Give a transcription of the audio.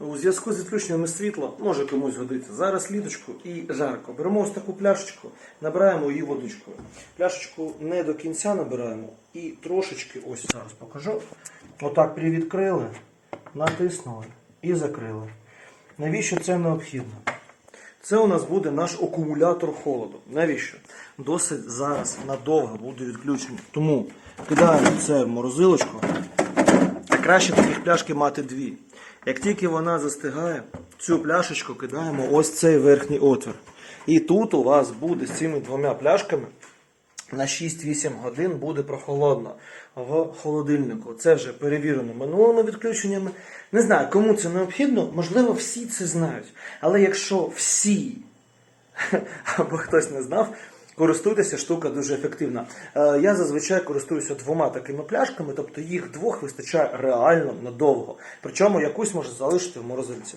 У зв'язку з відключеннями світла може комусь годиться. Зараз літочку і жарко. Беремо ось таку пляшечку, набираємо її водичкою. Пляшечку не до кінця набираємо і трошечки, ось зараз покажу. Отак привідкрили, натиснули і закрили. Навіщо це необхідно? Це у нас буде наш акумулятор холоду. Навіщо? Досить зараз надовго буде відключення. Тому кидаємо це в морозилочку. Краще таких пляшки мати дві. Як тільки вона застигає, цю пляшечку кидаємо ось цей верхній отвір. І тут у вас буде з цими двома пляшками на 6-8 годин буде прохолодно в холодильнику. Це вже перевірено минулими відключеннями. Не знаю, кому це необхідно, можливо, всі це знають. Але якщо всі або хтось не знав, користуйтеся, штука дуже ефективна. Е, Я зазвичай користуюся двома такими пляшками, тобто їх двох вистачає реально надовго. Причому якусь може залишити в морозильці.